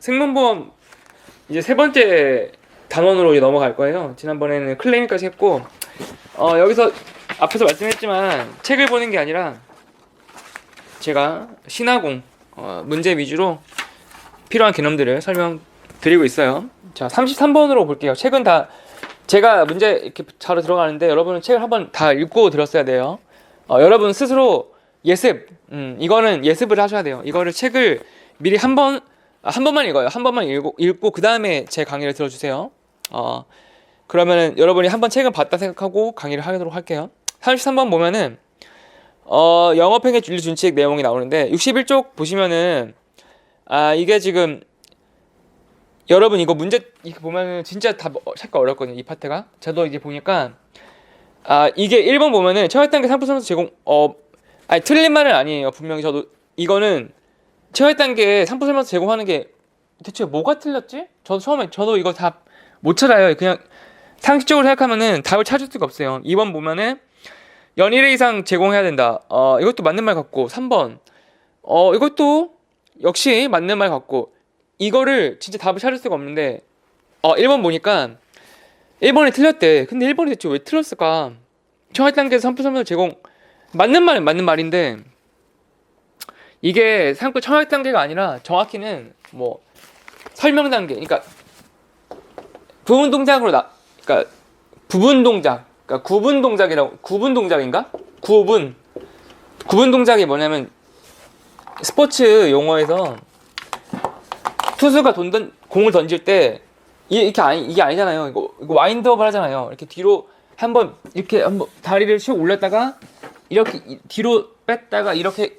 생명보험 이제 세 번째 단원으로 이제 넘어갈 거예요. 지난번에는 클레임까지 했고 어, 여기서 앞에서 말씀했지만 책을 보는 게 아니라 제가 신화공 어, 문제 위주로 필요한 개념들을 설명드리고 있어요. 자, 33번으로 볼게요. 책은 다 제가 문제 이렇게 자로 들어가는데 여러분은 책을 한번 다 읽고 들었어야 돼요. 어, 여러분 스스로 예습, 음, 이거는 예습을 하셔야 돼요. 이거를 책을 미리 한 번, 아, 한 번만 읽어요. 한 번만 읽고, 읽고 그 다음에 제 강의를 들어주세요. 어, 그러면은 여러분이 한 번 책을 봤다 생각하고 강의를 하도록 할게요. 33번 보면은 어, 영업행위 윤리 준칙 내용이 나오는데 61쪽 보시면은 아 이게 지금 여러분 이거 문제 이렇게 보면은 진짜 다 뭐- 찾기 어렵거든요 이 파트가 저도 이제 보니까 아 이게 1번 보면은 최하 단계 상품 서비스 제공 어 아니 틀린 말은 아니에요 분명히 저도 이거는 최하 단계 상품 서비스 제공하는 게 대체 뭐가 틀렸지? 저도 처음에 저도 이거 다못 찾아요 그냥 상식적으로 생각하면은 답을 찾을 수가 없어요 2번 보면은 연일회 이상 제공해야 된다. 어, 이것도 맞는 말 같고 3번. 어, 이것도 역시 맞는 말 같고 이거를 진짜 답을 찾을 수가 없는데 어, 1번 보니까 1번이 틀렸대. 근데 1번이 대체 왜 틀렸을까? 청할 단계에서 상품 설명을 제공 맞는 말은 맞는 말인데 이게 상품 청할 단계가 아니라 정확히는 뭐 설명 단계. 그러니까 부분 동작으로 나 그러니까 부분 동작 그러니까 구분 동작이라고 구분 동작인가? 구분 구분 동작이 뭐냐면 스포츠 용어에서 투수가 돈 던, 공을 던질 때 이게 아니 이게 아니잖아요. 이거 이거 와인드업을 하잖아요. 이렇게 뒤로 한번 이렇게 한번 다리를 슉 올렸다가 이렇게 이- 뒤로 뺐다가 이렇게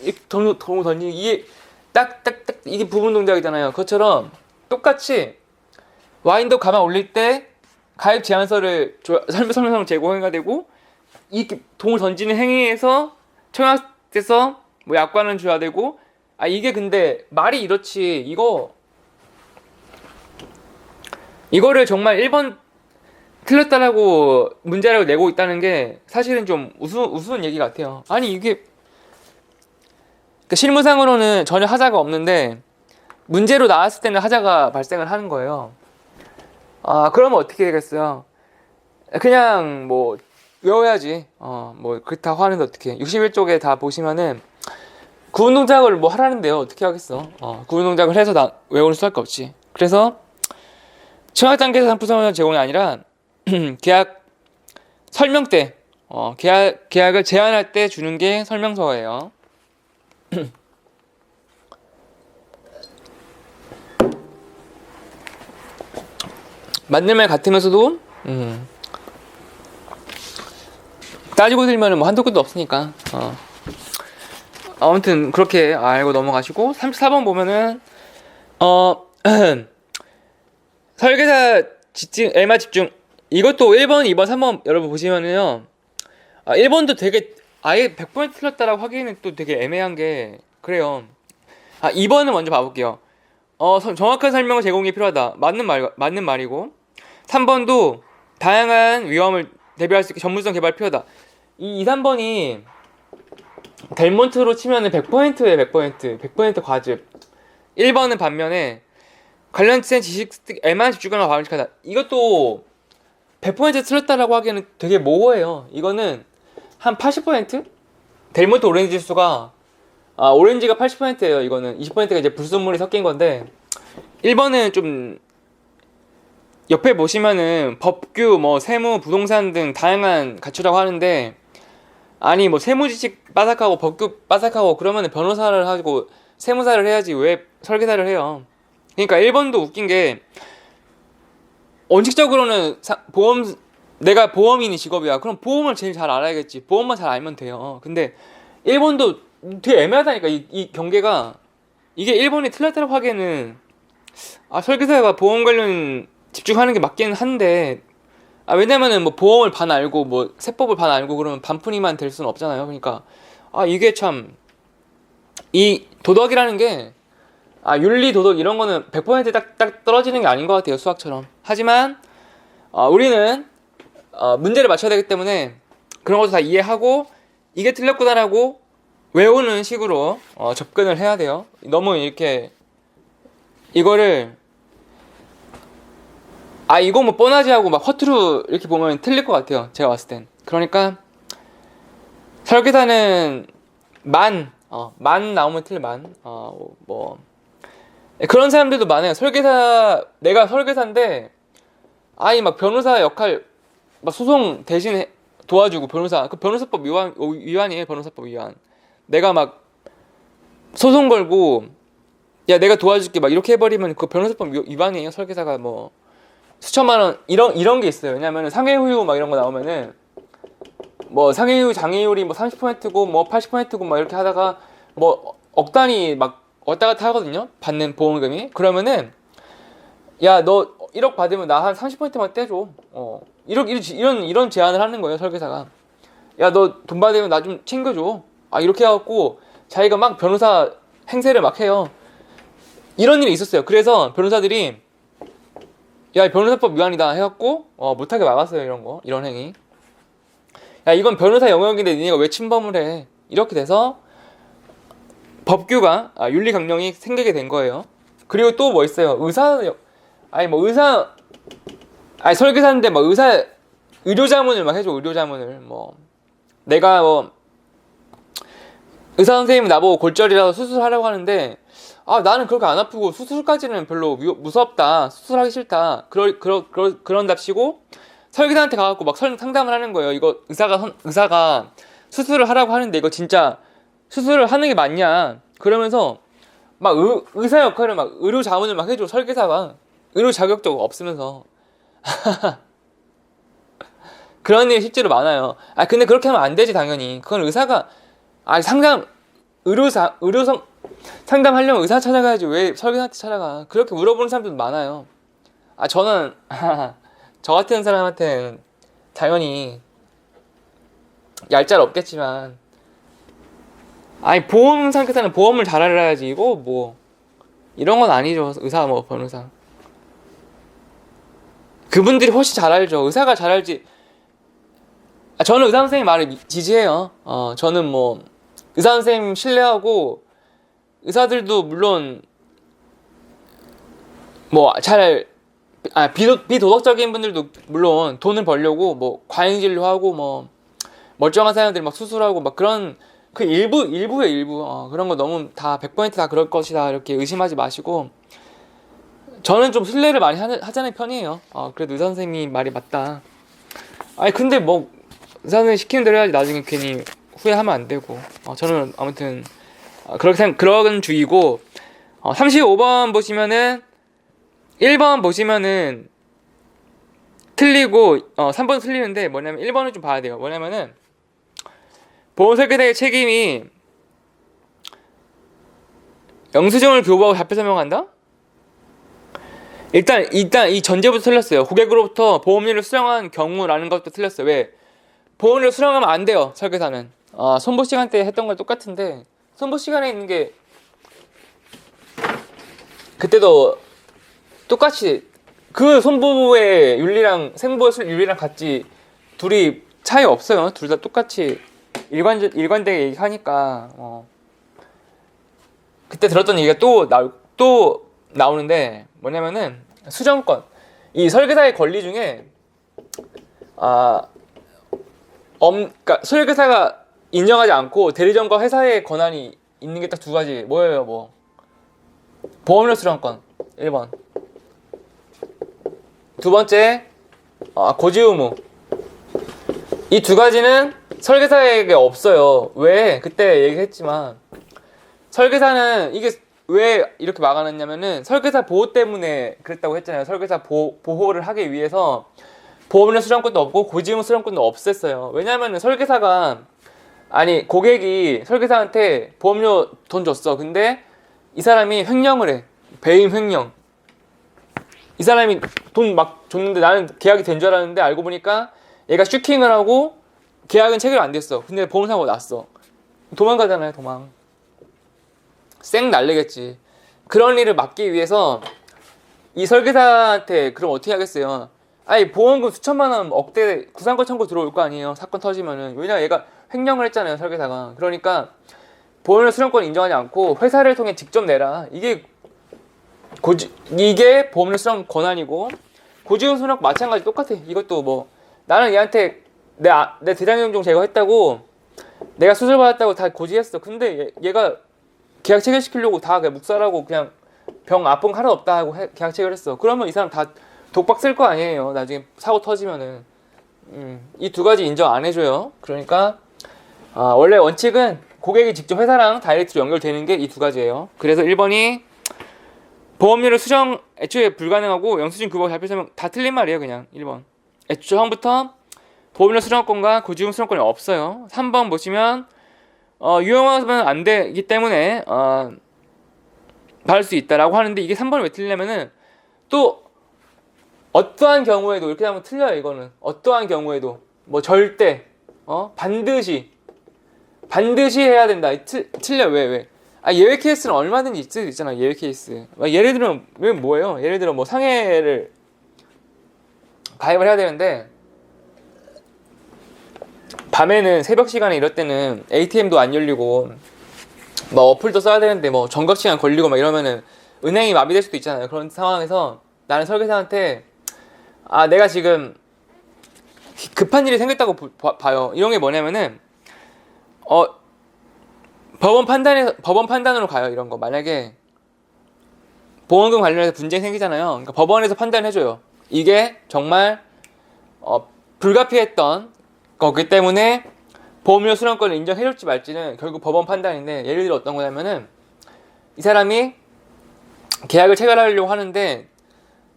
이렇게 동동 던지는 이게 딱딱딱 이게 부분 동작이잖아요. 그것처럼 똑같이 와인드업 가만 올릴 때 가입 제안서를 조- 설명 설명 제공해가 되고 이렇게 동을 던지는 행위에서 청약돼서 뭐 약관을 줘야 되고 아 이게 근데 말이 이렇지 이거 이거를 정말 1번 틀렸다라고 문제라고 내고 있다는 게 사실은 좀 우스, 우스운 얘기 같아요 아니 이게 그러니까 실무상으로는 전혀 하자가 없는데 문제로 나왔을 때는 하자가 발생을 하는 거예요 아, 그러면 어떻게 되겠어요? 그냥 뭐 외워야지. 어, 뭐 그렇다고 하는데 어떻게? 61쪽에 다 보시면은 구분 동작을 뭐 하라는데요. 어떻게 하겠어? 어, 구분 동작을 해서 나 외우는 수밖에 없지. 그래서 청약 단계에서 상품 설명 제공이 아니라 계약 설명 때 어, 계약 계약을 제안할 때 주는 게 설명서예요. 맞는 말 같으면서도 음, 따지고 들면은 뭐 한도 끝도 없으니까 어. 아무튼 그렇게 알고 넘어가시고 34번 보면은 어 설계사 집중 엘마 집중 이것도 1번, 2번, 3번 여러분 보시면은요 아, 1번도 되게 아예 100% 틀렸다라고 하기에는 또 되게 애매한 게 그래요 아 2번은 먼저 봐볼게요 어 서- 정확한 설명을 제공이 필요하다 맞는 말 맞는 말이고 3번도 다양한 위험을 대비할 수 있게 전문성 개발 필요하다. 이 2, 3번이 델몬트로 치면은 100%에 100%, 100% 과즙. 1번은 반면에 관련된 지식 에만 집중하는 바람직하다. 이것도 100% 틀렸다라고 하기에는 되게 모호해요. 이거는 한 80%? 델몬트 오렌지 지수가 아 오렌지가 80%예요. 이거는 20%가 이제 불순물이 섞인 건데 1번은 좀 옆에 보시면은 법규, 뭐 세무, 부동산 등 다양한 갖추라고 하는데 아니 뭐 세무 지식 빠삭하고 법규 빠삭하고 그러면은 변호사를 하고 세무사를 해야지 왜 설계사를 해요. 그러니까 1번도 웃긴 게 원칙적으로는 사- 보험 내가 보험인이 직업이야. 그럼 보험을 제일 잘 알아야겠지. 보험만 잘 알면 돼요. 근데 1번도 되게 애매하다니까 이, 이 경계가 이게 1번이 틀렸다고 하기에는 아 설계사가 보험 관련 집중하는 게 맞긴 한데 아 왜냐면은 뭐 보험을 반 알고 뭐 세법을 반 알고 그러면 반푼이만 될 수는 없잖아요. 그러니까 아 이게 참 이 도덕이라는 게 아 윤리 도덕 이런 거는 100%딱 딱 떨어지는 게 아닌 것 같아요 수학처럼. 하지만 어, 우리는 어, 문제를 맞춰야 되기 때문에 그런 것도 다 이해하고 이게 틀렸구나라고 외우는 식으로 어, 접근을 해야 돼요. 너무 이렇게 이거를 아 이거 뭐 뻔하지 하고 막 허투루 이렇게 보면 틀릴 것 같아요. 제가 봤을 땐. 그러니까 설계사는 만, 어, 만 나오면 틀려 만. 어, 뭐 그런 사람들도 많아요. 설계사 내가 설계사인데 아니 막 변호사 역할 막 소송 대신 해- 도와주고 변호사 그 변호사법 위반 어, 위반이에요 변호사법 위반. 내가 막 소송 걸고 야 내가 도와줄게 막 이렇게 해버리면 그 변호사법 위- 위반이에요 설계사가 뭐. 수천만 원 이런 이런 게 있어요. 왜냐면은 상해 후유 막 이런 거 나오면은 뭐 상해 후유 장애율이 뭐 30%고 뭐 80%고 막 이렇게 하다가 뭐 억 단위 막 왔다 갔다 하거든요? 받는 보험금이? 그러면은 야 너 1억 받으면 나 한 30%만 떼줘. 어 이런 이런 이런 제안을 하는 거예요 설계사가. 야 너 돈 받으면 나 좀 챙겨줘. 아 이렇게 해갖고 자기가 막 변호사 행세를 막 해요. 이런 일이 있었어요. 그래서 변호사들이 야 변호사법 위반이다 해갖고 어, 못하게 막았어요 이런 거 이런 행위. 야 이건 변호사 영역인데 니네가 왜 침범을 해? 이렇게 돼서 법규가 아, 윤리 강령이 생기게 된 거예요. 그리고 또 뭐 있어요? 의사 역- 아니 뭐 의사 아니 설계사인데 뭐 의사 의료 자문을 막 해줘 의료 자문을. 뭐 내가 뭐 의사 선생님이 나보고 골절이라도 수술하라고 하는데 아 나는 그렇게 안 아프고 수술까지는 별로 위- 무섭다. 수술하기 싫다. 그럴 그러, 그러, 그런답시고 설계사한테 가갖고 막 설- 상담을 하는 거예요. 이거 의사가 선- 의사가 수술을 하라고 하는데 이거 진짜 수술을 하는 게 맞냐? 그러면서 막 의, 의사 역할을 막 의료 자문을 막 해줘 설계사가. 의료 자격도 없으면서 그런 일이 실제로 많아요. 아 근데 그렇게 하면 안 되지 당연히. 그건 의사가 아 상담 의료사 의료성 상담하려면 의사 찾아가야지 왜 설계사한테 찾아가. 그렇게 물어보는 사람들도 많아요. 아 저는 저 같은 사람한테는 당연히 얄짤 없겠지만 아니 보험 상태사는 보험을 잘 알아야지 이거 뭐. 이런 건 아니죠 의사 뭐 변호사 그분들이 훨씬 잘 알죠. 의사가 잘 알지. 아, 저는 의사 선생님 말을 미- 지지해요. 어 저는 뭐 의사 선생님 신뢰하고 의사들도 물론 뭐잘 아, 비도, 비도덕적인 분들도 물론 돈을 벌려고 뭐 과잉 진료하고 뭐 멀쩡한 사람들이 막 수술하고 막 그런 그 일부 일부의 일부. 어, 그런 거 너무 다 100%다 그럴 것이다 이렇게 의심하지 마시고 저는 좀 신뢰를 많이 하자는 편이에요. 어, 그래도 의사 선생님이 말이 맞다. 아니 근데 뭐 의사 선생님 시키는 대로 해야지 나중에 괜히 후회하면 안 되고 어, 저는 아무튼 어, 그렇게 생 그런 주의고 어, 35번 보시면은 1번 보시면은 틀리고 어 3번 틀리는데 뭐냐면 1번을 좀 봐야 돼요. 뭐냐면은 보험 설계사의 책임이 영수증을 교부하고 자표 설명한다? 일단 일단 이 전제부터 틀렸어요. 고객으로부터 보험료를 수령한 경우라는 것도 틀렸어요. 왜? 보험료를 수령하면 안 돼요. 설계사는. 아, 손보 시간 때 했던 걸 똑같은데 손보 시간에 있는 게 그때도 똑같이 그 손보의 윤리랑 생보의 술 윤리랑 같이 둘이 차이 없어요. 둘 다 똑같이 일관 일관되게 얘기하니까 어. 그때 들었던 얘기가 또 나 또 나오는데 뭐냐면은 수정권. 이 설계사의 권리 중에 아 엄, 그러니까 설계사가 인정하지 않고 대리점과 회사의 권한이 있는 게 딱 두 가지. 뭐예요 뭐? 보험료 수령권. 1번. 두 번째 아, 고지 의무. 이 두 가지는 설계사에게 없어요. 왜? 그때 얘기했지만 설계사는 이게 왜 이렇게 막아놨냐면은 설계사 보호 때문에 그랬다고 했잖아요 설계사 보, 보호를 하기 위해서 보험료 수령권도 없고 고지 의무 수령권도 없앴어요 왜냐면은 설계사가 아니 고객이 설계사한테 보험료 돈 줬어 근데 이 사람이 횡령을 해 배임 횡령 이 사람이 돈 막 줬는데 나는 계약이 된 줄 알았는데 알고 보니까 얘가 슈킹을 하고 계약은 체결 안 됐어. 근데 보험사고 났어. 도망가잖아요, 도망. 쌩 날리겠지. 그런 일을 막기 위해서 이 설계사한테 그럼 어떻게 하겠어요? 아니 보험금 수천만 원 억대 구상권 청구 들어올 거 아니에요. 사건 터지면은 왜냐 얘가 횡령을 했잖아요, 설계사가. 그러니까 보험료 수령권 인정하지 않고 회사를 통해 직접 내라. 이게 고지 이게 보험료 수령 권한이고 고지금 수령 마찬가지 똑같아. 이것도 뭐 나는 얘한테 내, 아, 내 대장염종 제거했다고 내가 수술 받았다고 다 고지했어. 근데 얘, 얘가 계약 체결시키려고 다 그냥 묵살하고 그냥 병 아픈 거 하나도 없다 하고 해- 계약 체결했어. 그러면 이 사람 다 독박 쓸 거 아니에요. 나중에 사고 터지면은 음, 이 두 가지 인정 안 해줘요. 그러니까 아, 원래 원칙은 고객이 직접 회사랑 다이렉트로 연결되는 게 이 두 가지예요. 그래서 1번이 보험료를 수정 애초에 불가능하고 영수증 그거 발표서면 다 틀린 말이에요. 그냥 1번. 애초 처음부터 보험료 수령권과 고지금 수령권이 없어요. 3번 보시면 어, 유용하면 안 되기 때문에 어, 받을 수 있다라고 하는데 이게 3번이 왜 틀리냐면은 또 어떠한 경우에도 이렇게 하면 틀려요 이거는. 어떠한 경우에도. 뭐 절대 어 반드시 반드시 해야 된다. 이 틀, 틀려 왜 왜? 아 예외 케이스는 얼마든지 있을 수 있잖아 예외 케이스. 막 예를 들면 왜 뭐예요? 예를 들어 뭐 상해를 가입을 해야 되는데 밤에는 새벽 시간에 이럴 때는 ATM도 안 열리고 뭐 어플도 써야 되는데 뭐 정각 시간 걸리고 막 이러면은 은행이 마비될 수도 있잖아요. 그런 상황에서 나는 설계사한테 아 내가 지금 급한 일이 생겼다고 보- 봐- 봐요. 이런 게 뭐냐면은 어 법원 판단에 법원 판단으로 가요. 이런 거 만약에 보험금 관련해서 분쟁이 생기잖아요. 그러니까 법원에서 판단해줘요. 이게 정말 어, 불가피했던 거기 때문에 보험료 수령권을 인정해줄지 말지는 결국 법원 판단인데 예를 들어 어떤 거냐면은 이 사람이 계약을 체결하려고 하는데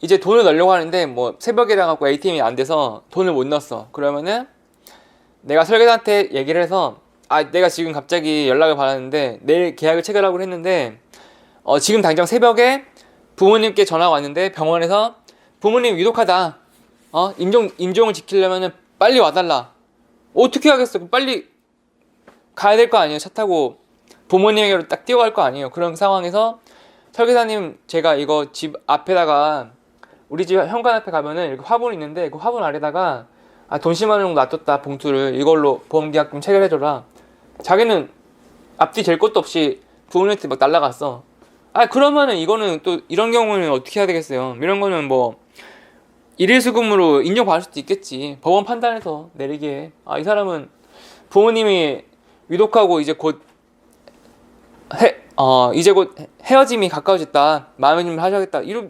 이제 돈을 넣으려고 하는데 뭐 새벽에 나가고 ATM이 안 돼서 돈을 못 넣었어. 그러면은 내가 설계사한테 얘기를 해서 아 내가 지금 갑자기 연락을 받았는데 내일 계약을 체결하고 했는데 어 지금 당장 새벽에 부모님께 전화가 왔는데 병원에서 부모님 위독하다. 어 임종 임종을 지키려면은 빨리 와달라 어떻게 하겠어? 빨리 가야 될 거 아니에요? 차 타고 부모님에게로 딱 뛰어갈 거 아니에요? 그런 상황에서 설계사님 제가 이거 집 앞에다가 우리 집 현관 앞에 가면은 이렇게 화분 있는데 그 화분 아래다가 아, 돈 10만 원 정도 놔뒀다 봉투를 이걸로 보험계약금 체결해줘라. 자기는 앞뒤 될 것도 없이 부모님한테 막 날라갔어. 아 그러면은 이거는 또 이런 경우는 어떻게 해야 되겠어요? 이런 거는 뭐 일일수금으로 인정받을 수도 있겠지. 법원 판단해서 내리기에. 아, 이 사람은 부모님이 위독하고 이제 곧 해, 어, 이제 곧 헤- 헤어짐이 가까워졌다. 준비를 하셔야겠다. 이러,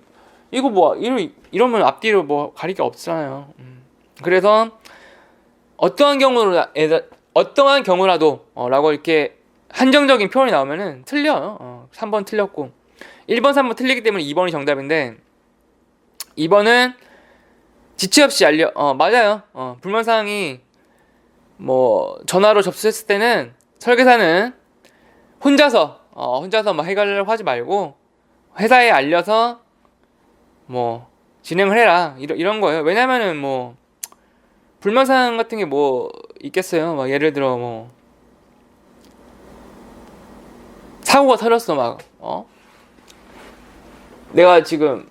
이거 뭐, 이러, 이러면 앞뒤로 뭐 가릴 게 없잖아요. 음. 그래서 어떠한 경우로, 어떠한 경우라도, 어, 라고 이렇게 한정적인 표현이 나오면은 틀려요. 어, 3번 틀렸고. 1번, 3번 틀리기 때문에 2번이 정답인데, 2번은 지체 없이 알려 어 맞아요. 어 불만 사항이 뭐 전화로 접수했을 때는 설계사는 혼자서 어 혼자서 뭐 해결을 하지 말고 회사에 알려서 뭐 진행을 해라. 이런 이런 거예요. 왜냐면은 뭐 불만 사항 같은 게 뭐 있겠어요? 막 예를 들어 뭐 사고가 터졌어 막 어? 내가 지금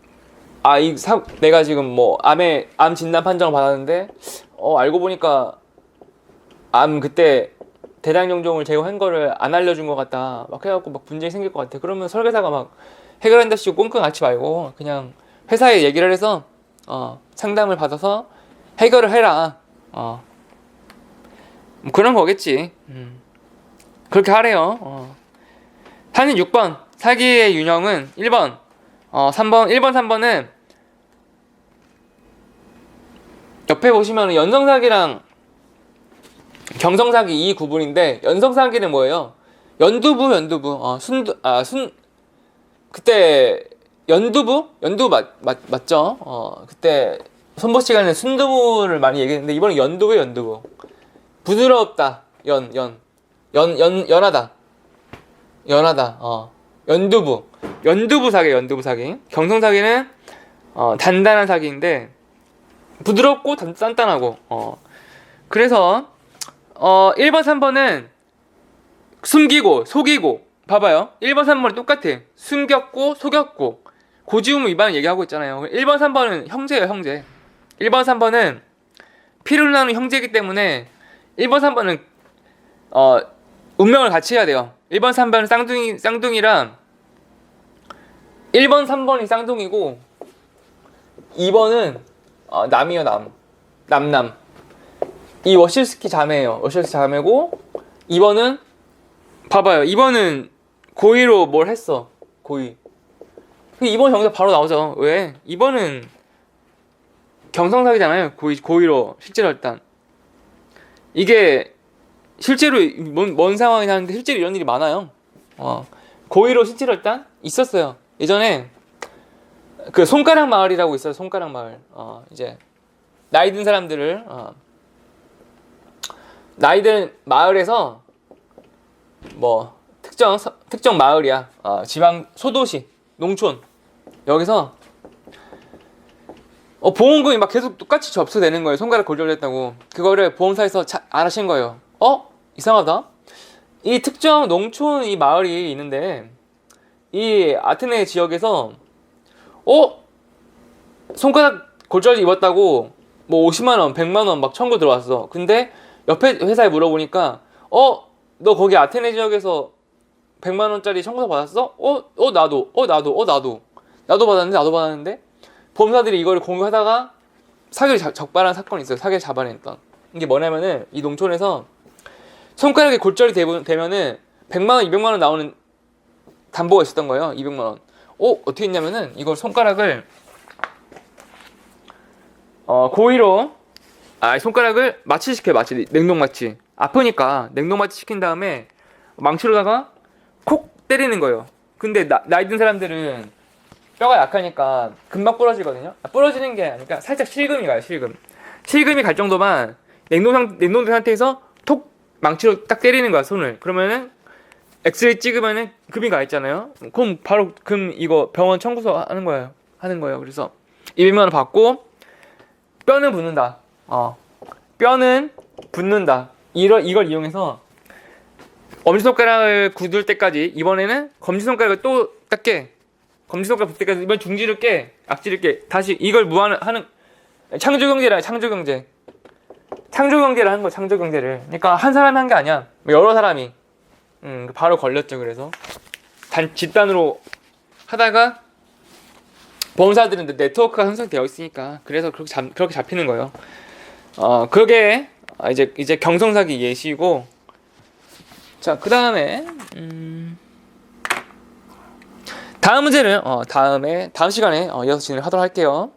아, 이 사, 내가 지금 뭐 암에 암 진단 판정을 받았는데 어 알고 보니까 암 그때 대장용종을 제거한 거를 안 알려준 것 같다. 막 해갖고 막 분쟁이 생길 것 같아. 그러면 설계사가 막 해결한다 시고 꽁꽁 앓지 말고 그냥 회사에 얘기를 해서 어 상담을 받아서 해결을 해라. 어 뭐 그런 거겠지. 음. 그렇게 하래요. 어. 사진 6번 사기의 유형은 1번 어, 3번, 1번, 3번은 옆에 보시면 연성사기랑 경성사기 이 구분인데 연성사기는 뭐예요? 연두부, 연두부. 어, 순두, 아, 순, 그때 연두부? 연두부 맞, 맞, 맞죠? 어, 그때 손보 시간에 순두부를 많이 얘기했는데 이번엔 연두부, 연두부. 부드럽다. 연, 연. 연, 연, 연하다. 연하다. 어. 연두부. 연두부 사기, 연두부 사기. 경성 사기는 어, 단단한 사기인데 부드럽고 단, 단단하고. 어. 그래서 어, 1번, 3번은 숨기고 속이고 봐봐요. 1번, 3번은 똑같아. 숨겼고 속였고 고지움 위반 얘기하고 있잖아요. 1번, 3번은 형제예요, 형제. 1번, 3번은 피를 나누는 형제이기 때문에 1번, 3번은 어, 운명을 같이 해야 돼요. 1번, 3번은 쌍둥이 쌍둥이랑 1번, 3번이 쌍둥이고 2번은 어, 남이요 남. 남남. 이 워실스키 자매예요. 워실스키 자매고 2번은 봐봐요. 2번은 고2로 뭘 했어. 고2. 2번 정답 바로 나오죠. 왜? 2번은 경성사기잖아요. 고2, 고2로 실제로 일단. 이게 실제로 뭔, 뭔 상황이 나는데 실제로 이런 일이 많아요. 어. 고2로 실제로 일단 있었어요. 예전에 그 손가락 마을이라고 있어요. 손가락 마을. 어, 이제 나이 든 사람들을 어, 나이 든 마을에서 뭐 특정 서- 특정 마을이야. 어, 지방 소도시, 농촌 여기서 어, 보험금이 막 계속 똑같이 접수되는 거예요. 손가락 골절됐다고. 그거를 보험사에서 자, 알아신 거예요. 어? 이상하다. 이 특정 농촌 이 마을이 있는데 이 아테네 지역에서 어? 손가락 골절 입었다고 뭐 50만 원, 100만 원 막 청구 들어왔어. 근데 옆에 회사에 물어보니까 어? 너 거기 아테네 지역에서 100만 원짜리 청구서 받았어? 어? 어 나도. 어 나도. 어 나도. 나도 받았는데 나도 받았는데 보험사들이 이거를 공유하다가 사기를 자- 적발한 사건이 있어요. 사기를 잡아냈던. 이게 뭐냐면은 이 농촌에서 손가락에 골절이 되- 되면은 100만 원, 200만 원 나오는 담보가 있었던 거예요. 200만 원. 어, 어떻게 했냐면은 이걸 손가락을 어, 고의로 아, 손가락을 마취 시켜요. 마취. 냉동 마취. 아프니까 냉동 마취 시킨 다음에 망치로다가 콕 때리는 거예요. 근데 나, 나이 든 사람들은 뼈가 약하니까 금방 부러지거든요. 아, 부러지는 게 아니라 살짝 실금이 가요. 실금. 실금이 갈 정도만 냉동 상 냉동된 상태에서 톡 망치로 딱 때리는 거야 손을. 그러면은 엑스레이 찍으면은 금이 가 있잖아요. 그럼 바로 금 이거 병원 청구서 하는 거예요. 하는 거예요. 그래서 200만 원 받고 뼈는 붙는다. 어. 뼈는 붙는다. 이걸 이걸 이용해서 엄지손가락을 굳을 때까지 이번에는 검지손가락을 또 닦게 검지손가락 붙을 때까지 이번 중지를 깨 악지를 깨 다시 이걸 무한 하는 창조경제라 창조경제 창조경제를 하는 거야 창조경제를 그러니까 한 사람이 한 게 아니야 여러 사람이 음 바로 걸렸죠 그래서. 단 집단으로 하다가 이제 네트워크가 형성되어 있으니까 그래서 그렇게 잡, 그렇게 잡히는 거예요. 어 그게 아, 이제 이제 경성 사기 예시고. 자, 그 다음에, 음, 다음 문제는, 어, 다음에, 다음 시간에, 어, 이어서 진행하도록 할게요.